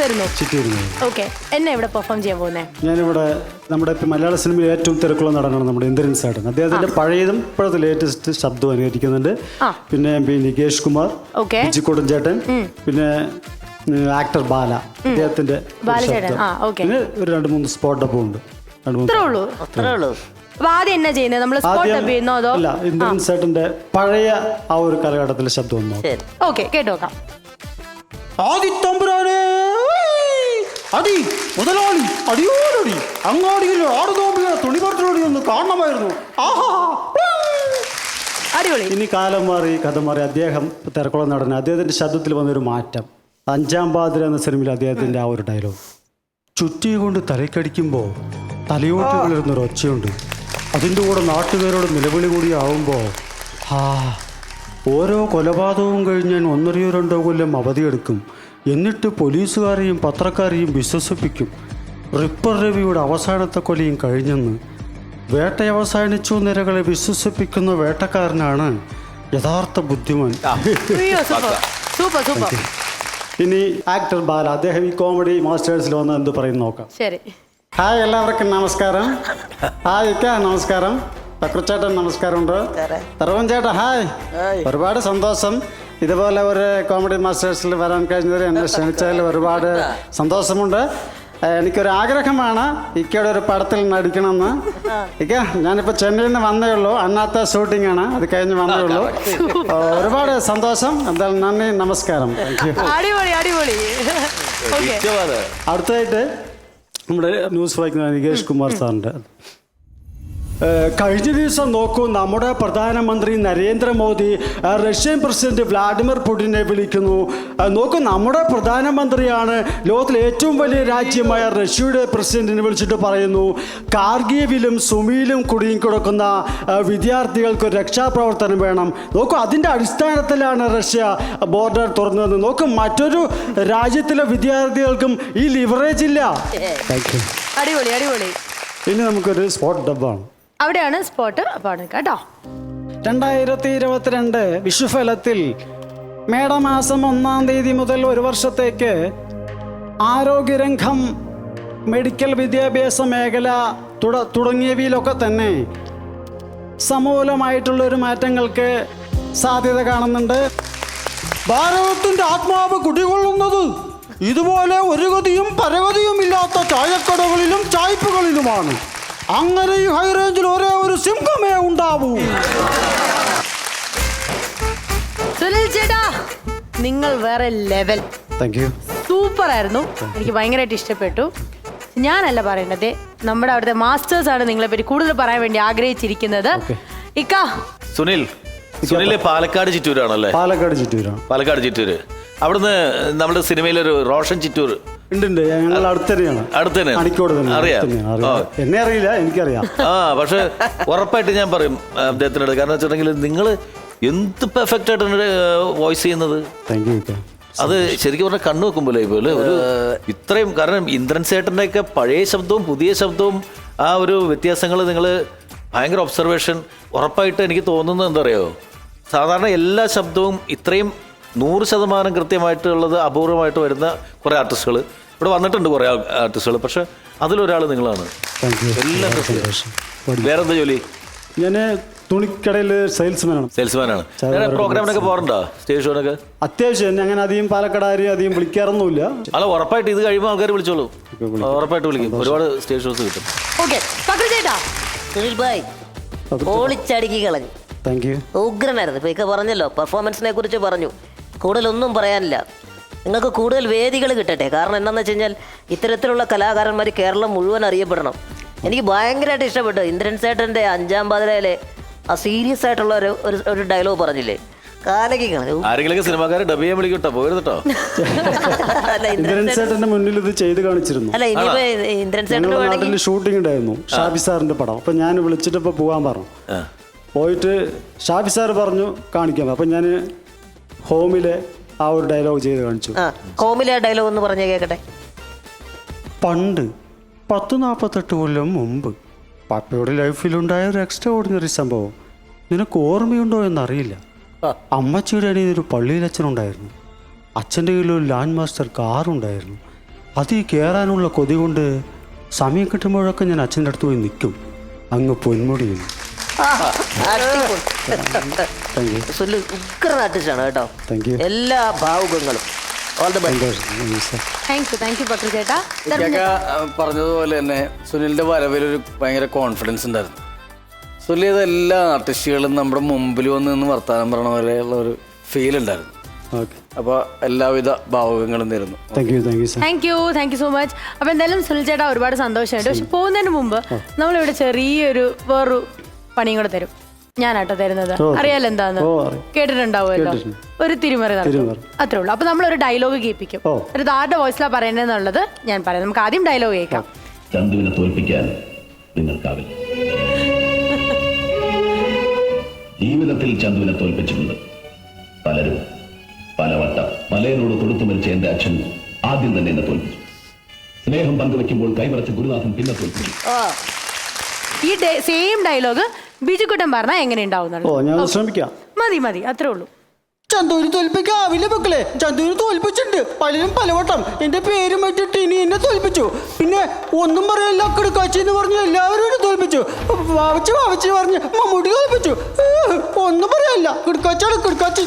വരുന്നു ഓക്കെ എന്നെ ഇവിടെ പെർഫോം ചെയ്യാൻ പോകുന്നേ? ഞാനിവിടെ നമ്മുടെ ഇപ്പം മലയാള സിനിമയിൽ ഏറ്റവും തിരക്കുള്ള നടനാണ് നമ്മുടെ ഇന്ദ്രൻ സാട്ടൻ. അദ്ദേഹത്തിന്റെ പഴയതും ഇപ്പോഴത്തെ ലേറ്റസ്റ്റ് ശബ്ദം അനുകരിക്കുന്നുണ്ട് പിന്നെ M P Nikesh Kumar okay കൊടുഞ്ചേട്ടൻ ചേട്ടൻ പിന്നെ ആക്ടർ ബാല. അദ്ദേഹത്തിന്റെ ഒരു ആ, ഓക്കേ. പിന്നെ ഒരു രണ്ട് മൂന്ന് സ്പോട്ട് ഡബും ഉണ്ട്. രണ്ട് ഉള്ളൂ. അത്രേ ഉള്ളൂ. അപ്പൊ ആദ്യം എന്നാ ചെയ്യുന്നത് നമ്മൾ സ്പോട്ട് അപ്പ് ചെയ്യുന്നോ അതോ? അല്ല ഇന്ദ്രൻ സാട്ടന്റെ പഴയ ആ ഒരു കാലഘട്ടത്തിലെ ശബ്ദം ഒന്ന് ഓക്കെ കേട്ടോക്കാം. ആദിത്തമ്പുരാനെ അടി മുതലാളി അടിയോടടി. അങ്ങാടിയിൽ ആടുതോമ്പികളെ തുണിപറത്തിലോടി ഒന്ന് കാണണമായിരുന്നു. ആഹാ. അടിപൊളി. ഇനി കാലം മാറി കഥ മാറി അദ്ദേഹം തിരക്കുളം നടൻ. അദ്ദേഹത്തിന്റെ ശബ്ദത്തിൽ വന്നൊരു മാറ്റം. അഞ്ചാം പാതിര എന്ന സിനിമയിൽ അദ്ദേഹത്തിന്റെ ആ ഒരു ഡയലോഗ് ചുറ്റി കൊണ്ട് തലക്കടിക്കുമ്പോൾ തലയോട്ട് വിളരുന്നൊരു ഒച്ചയുണ്ട്. അതിന്റെ കൂടെ നാട്ടുകാരോട് നിലവിളി കൂടി ആവുമ്പോൾ ആ ഓരോ കൊലപാതകവും കഴിഞ്ഞാൽ ഞാൻ ഒന്നരയോ രണ്ടോ കൊല്ലം അവധിയെടുക്കും എന്നിട്ട് പോലീസുകാരെയും പത്രക്കാരെയും വിശ്വസിപ്പിക്കും. റിപ്പർ രവിയുടെ അവസാനത്തെ കൊലയും കഴിഞ്ഞെന്ന് വേട്ട അവസാനിച്ചു നിരകളെ വിശ്വസിപ്പിക്കുന്ന വേട്ടക്കാരനാണ് യഥാർത്ഥ ബുദ്ധിമാൻ. സൂപ്പർ. സൂപ്പർ ഇനി ആക്ടർ ബാല അദ്ദേഹം ഈ കോമഡി മാസ്റ്റേഴ്സിൽ വന്ന് എന്ത് പറയുന്നു നോക്കാം. ശരി. ഹായ് എല്ലാവർക്കും നമസ്കാരം. ഹായ് ഇക്ക നമസ്കാരം. പക്രുച്ചേട്ടൻ നമസ്കാരമുണ്ട്. തറവൻ ചേട്ടാ ഹായ്. ഒരുപാട് സന്തോഷം. ഇതുപോലെ ഒരു കോമഡി മാസ്റ്റേഴ്സിൽ വരാൻ കഴിഞ്ഞതിൽ എന്നെ ക്ഷണിച്ചതിൽ ഒരുപാട് സന്തോഷമുണ്ട്. എനിക്കൊരു ആഗ്രഹമാണ് ഇക്കയുടെ ഒരു പടത്തിൽ നടിക്കണമെന്ന്. ഇക്ക ഞാനിപ്പോൾ ചെന്നൈയിൽ നിന്ന് വന്നേ ഉള്ളൂ. അന്നാത്ത ഷൂട്ടിംഗ് ആണ്. അത് കഴിഞ്ഞ് വന്നേ ഉള്ളൂ. ഒരുപാട് സന്തോഷം. എന്തായാലും നന്ദി നമസ്കാരം. താങ്ക് യു അടിപൊളി അടിപൊളി. ഓക്കെ. അടുത്തതായിട്ട് നമ്മുടെ ന്യൂസ് വായിക്കുന്ന നികേഷ് കുമാർ സാറിന്റെ കഴിഞ്ഞ ദിവസം നോക്കൂ നമ്മുടെ പ്രധാനമന്ത്രി നരേന്ദ്രമോദി റഷ്യൻ പ്രസിഡന്റ് വ്ലാഡിമിർ പുടിനെ വിളിക്കുന്നു. നോക്കൂ നമ്മുടെ പ്രധാനമന്ത്രിയാണ് ലോകത്തിലെ ഏറ്റവും വലിയ രാജ്യമായ റഷ്യയുടെ പ്രസിഡന്റിനെ വിളിച്ചിട്ട് പറയുന്നു. കാർഗീവിലും സുമിയിലും കുടുങ്ങി കിടക്കുന്ന വിദ്യാർത്ഥികൾക്ക് രക്ഷാപ്രവർത്തനം വേണം. നോക്കൂ അതിന്റെ അടിസ്ഥാനത്തിലാണ് റഷ്യ ബോർഡർ തുറന്നത്. നോക്കൂ മറ്റൊരു രാജ്യത്തിലെ വിദ്യാർത്ഥികൾക്കും ഈ ലിവറേജ് ഇല്ല. അടിപൊളി അടിപൊളി. ഇനി നമുക്കൊരു സ്പോട്ട് ഡബ്ബാണ് അവിടെയാണ് സ്പോട്ട് കേട്ടോ. രണ്ടായിരത്തി ഇരുപത്തിരണ്ട് വിഷുഫലത്തിൽ മേടമാസം ഒന്നാം തീയതി മുതൽ ഒരു വർഷത്തേക്ക് ആരോഗ്യരംഗം മെഡിക്കൽ വിദ്യാഭ്യാസ മേഖല തുട തുടങ്ങിയവയിലൊക്കെ തന്നെ സമൂലമായിട്ടുള്ളൊരു മാറ്റങ്ങൾക്ക് സാധ്യത കാണുന്നുണ്ട്. ഭാരതത്തിന്റെ ആത്മാവ് കുടികൊള്ളുന്നത് ഇതുപോലെ ഒരു ഗതിയും പരഗതിയും ഇല്ലാത്ത ചായക്കടകളിലും ചായ്പുകളിലുമാണ്. അങ്ങനെ ഈ ഹൈ റേഞ്ചിൽ ഒരേ ഒരു സിംഹമേ ഉണ്ടാവൂ. സുനിൽ ചേട്ടാ നിങ്ങൾ വേറെ ലെവൽ താങ്ക് യു സൂപ്പർ ആയിരുന്നു. എനിക്ക് ഭയങ്കരമായിട്ട് ഇഷ്ടപ്പെട്ടു. ഞാനല്ല പറയേണ്ടത് നമ്മുടെ അവിടുത്തെ മാസ്റ്റേഴ്സ് ആണ് നിങ്ങളെ പറ്റി കൂടുതൽ പറയാൻ വേണ്ടി ആഗ്രഹിച്ചിരിക്കുന്നത്. ഇക്ക. സുനിൽ സുനിൽ പാലക്കാട് ചിറ്റൂരാണല്ലേ? പാലക്കാട് ചുറ്റൂരാണ്. പാലക്കാട് ചിറ്റൂര്. അവിടുന്ന് നമ്മുടെ സിനിമയിലൊരു റോഷൻ ചിറ്റൂർ. ഉണ്ട് ഞങ്ങൾ. അണിക്കോട് തന്നെ അറിയാം. അറിയാം. എന്നെ അറിയില്ല എനിക്കറിയാം. ആ പക്ഷെ ഉറപ്പായിട്ട് ഞാൻ പറയും അദ്ദേഹത്തിനോട് കാരണം വെച്ചിട്ടുണ്ടെങ്കിൽ നിങ്ങൾ എന്ത് പെർഫെക്റ്റ് ആയിട്ട് വോയിസ് ചെയ്യുന്നത്? താങ്ക് യു അത് ശരിക്കും പറഞ്ഞാൽ കണ്ണു വെക്കുമ്പോൾ പോലെ ഒരു ഇത്രയും കാരണം ഇന്ദ്രൻ സേട്ടന്റെ ഒക്കെ പഴയ ശബ്ദവും പുതിയ ശബ്ദവും ആ ഒരു വ്യത്യാസങ്ങൾ നിങ്ങൾ ഭയങ്കര ഒബ്സർവേഷൻ ഉറപ്പായിട്ട് എനിക്ക് തോന്നുന്നത് എന്താ പറയുക സാധാരണ എല്ലാ ശബ്ദവും ഇത്രയും നൂറ് ശതമാനം കൃത്യമായിട്ടുള്ളത് അപൂർവമായിട്ട് വരുന്ന കുറേ ആർട്ടിസ്റ്റുകൾ ഇവിടെ വന്നിട്ടുണ്ട് കുറേ ആർട്ടിസ്റ്റുകൾ പക്ഷെ അതിലൊരാൾ നിങ്ങളാണ്. എല്ലാം സന്തോഷം. വേറെന്താ ജോലി? ഞാൻ തുണിക്കടയിൽ സെയിൽസ്മാനാണ് സെയിൽസ്മാനാണ് വേറെ പ്രോഗ്രാമിനൊക്കെ പോകാറുണ്ടോ? സ്റ്റേജ് ഷോനൊക്കെ അത്യാവശ്യം. അങ്ങനെ അധികം പാലക്കാടാരും അധികം വിളിക്കാറൊന്നുമില്ല. അല്ല ഉറപ്പായിട്ട് ഇത് കഴിയുമ്പോൾ ആൾക്കാർ വിളിച്ചോളൂ. ഉറപ്പായിട്ട് വിളിക്കും. ഒരുപാട് സ്റ്റേജ് ഷോസ് കിട്ടും. ഓക്കെ. പക്രു ചേട്ടാ. സുനിൽ ഭായ്. ഓളിച്ചടുക്കി കളഞ്ഞു. ഉഗ്രനായിരുന്നു ഇപ്പൊ പറഞ്ഞല്ലോ പെർഫോമൻസിനെ കുറിച്ച് പറഞ്ഞു. കൂടുതലൊന്നും പറയാനില്ല. നിങ്ങൾക്ക് കൂടുതൽ വേദികൾ കിട്ടട്ടെ. കാരണം എന്താണെന്ന് വെച്ച് കഴിഞ്ഞാൽ ഇത്തരത്തിലുള്ള കലാകാരന്മാർ കേരളം മുഴുവൻ അറിയപ്പെടണം. എനിക്ക് ഭയങ്കരമായിട്ട് ഇഷ്ടപ്പെട്ടു. ഇന്ദ്രൻ സേട്ടന്റെ അഞ്ചാം പാതിരയിലെ ആ സീരിയസ് ആയിട്ടുള്ള ഒരു ഒരു- ഒരു ഡയലോഗ് പറഞ്ഞില്ലേ? ആരെങ്കിലും സിനിമാക്കാരെ ഡബ് ചെയ്യാൻ വിളിക്കട്ടോ. ഇന്ദ്രൻ സേട്ടന്റെ മുന്നിൽ ഇത് ചെയ്ത് കാണിച്ചിരുന്നു. അല്ല ഇന്ദ്രൻ നാട്ടിൽ ഷൂട്ടിംഗ് ഉണ്ടായിരുന്നു. ഷാഫി സാറിന്റെ പടം. അപ്പൊ ഞാൻ വിളിച്ചിട്ട് ഇപ്പൊ പോകാൻ പറഞ്ഞു. പോയിട്ട് ഷാഫി സാർ പറഞ്ഞു കാണിക്കാൻ അപ്പൊ ഞാൻ ഹോമിലെ ആ ഒരു ഡയലോഗ് ചെയ്ത് കാണിച്ചു. ആ ഹോമിലെ ഡയലോഗ് എന്ന് പറഞ്ഞേ കേക്കട്ടെ. പണ്ട് പത്ത് നാൽപ്പത്തെട്ട് കൊല്ലം മുമ്പ് പപ്പയുടെ ലൈഫിലുണ്ടായ ഒരു എക്സ്ട്രാ ഓർഡിനറി സംഭവം. നിനക്ക് ഓർമ്മയുണ്ടോ എന്നറിയില്ല. അമ്മച്ചിയുടെ അടിയിൽ ഒരു പള്ളിയിൽ അച്ഛനുണ്ടായിരുന്നു. അച്ഛന്റെ കയ്യിൽ ഒരു ലാൻഡ് മാസ്റ്റർ കാറുണ്ടായിരുന്നു. അത് ഈ കയറാനുള്ള കൊതി കൊണ്ട് സമയം കിട്ടുമ്പോഴൊക്കെ ഞാൻ അച്ഛന്റെ അടുത്ത് പോയി നിൽക്കും. അങ്ങ് പൊന്മുടിയിൽ. യു സുനിൽ ആർട്ടിസ്റ്റാണ് കേട്ടോ. Thank you. എല്ലാ ഭാവുകങ്ങളും. ഓൾ ദ ബെസ്റ്റ് സന്തോഷം sir thank you thank you Pakru ചേട്ടാ. ഇതൊക്കെ പറഞ്ഞതുപോലെ തന്നെ സുനിലിന്റെ വരവിലൊരു ഒരു ഭയങ്കര കോൺഫിഡൻസ് ഉണ്ടായിരുന്നു. സുനിൽ ചെയ്ത എല്ലാ ആർട്ടിസ്റ്റുകളും നമ്മുടെ മുമ്പിൽ വന്ന് നിന്ന് വർത്താനം പറയണ പോലെയുള്ള ഒരു ഫീൽ ഉണ്ടായിരുന്നു. ഓക്കെ അപ്പോൾ എല്ലാവിധ ഭാവുകങ്ങളും നേരുന്നു. Thank you thank you sir thank you thank you so much അപ്പൊ എന്തായാലും സുനിൽ ചേട്ടാ ഒരുപാട് സന്തോഷമായിട്ട് പക്ഷെ പോകുന്നതിന് മുമ്പ് നമ്മളിവിടെ ചെറിയൊരു വേറൊരു പണിയും കൂടെ തരും. ഞാനാട്ടോ തരുന്നത്. അറിയാലോ എന്താന്ന്? കേട്ടിട്ടുണ്ടാവുമല്ലോ. ഒരു തിരുമറി നടത്തും തിരുമറി. അത്രേ ഉള്ളൂ അപ്പൊ നമ്മളൊരു ഡയലോഗ് കേൾപ്പിക്കും. ഒരു ആരുടെ വോയിസിലാ പറയുന്നതെന്നുള്ളത് ഞാൻ പറയാം. നമുക്ക് ആദ്യം ഡയലോഗ് കേൾക്കാം. ചന്തുവിനെ തോൽപ്പിക്കാൻ നിങ്ങൾക്കാവില്ല. ജീവിതത്തിൽ ചന്തുവിനെ തോൽപ്പിച്ചിട്ടുണ്ട്. പലരും പലവട്ടം. മലയനോട് തൊടുത്തു മരിച്ച എന്റെ അച്ഛൻ ആദ്യം തന്നെ എന്നെ തോൽപ്പിച്ചു. സ്നേഹം പങ്കുവെക്കുമ്പോൾ കൈമറച്ച ഗുരുനാഥൻ പിന്നെ തോൽപ്പിച്ചു. ഈ സെയിം ഡയലോഗ് ബിജുക്കുട്ടൻ പറഞ്ഞാൽ എങ്ങനെ ഓ ഉണ്ടാവും ഞാൻ ശ്രമിക്കാം. മതി മതി അത്രേ ഉള്ളൂ. ചന്തൂരി തോൽപ്പിക്കാവില്ല മക്കളെ? ചന്തൂരി തോൽപ്പിച്ചിട്ടുണ്ട്. പലരും പലവട്ടം എന്റെ പേര് വെച്ചിട്ട് ഇനി എന്നെ തോൽപ്പിച്ചു. പിന്നെ ഒന്നും പറയല്ല കിടക്കാച്ചി എന്ന് പറഞ്ഞു എല്ലാവരും എന്നെ തോൽപ്പിച്ചു. വാവച്ച് വാവച്ച് പറഞ്ഞ് മമ്മൂട്ടി തോൽപ്പിച്ചു. ഒന്നും പറയല്ല. കിടക്കാച്ചാണ് കിടക്കാച്ചി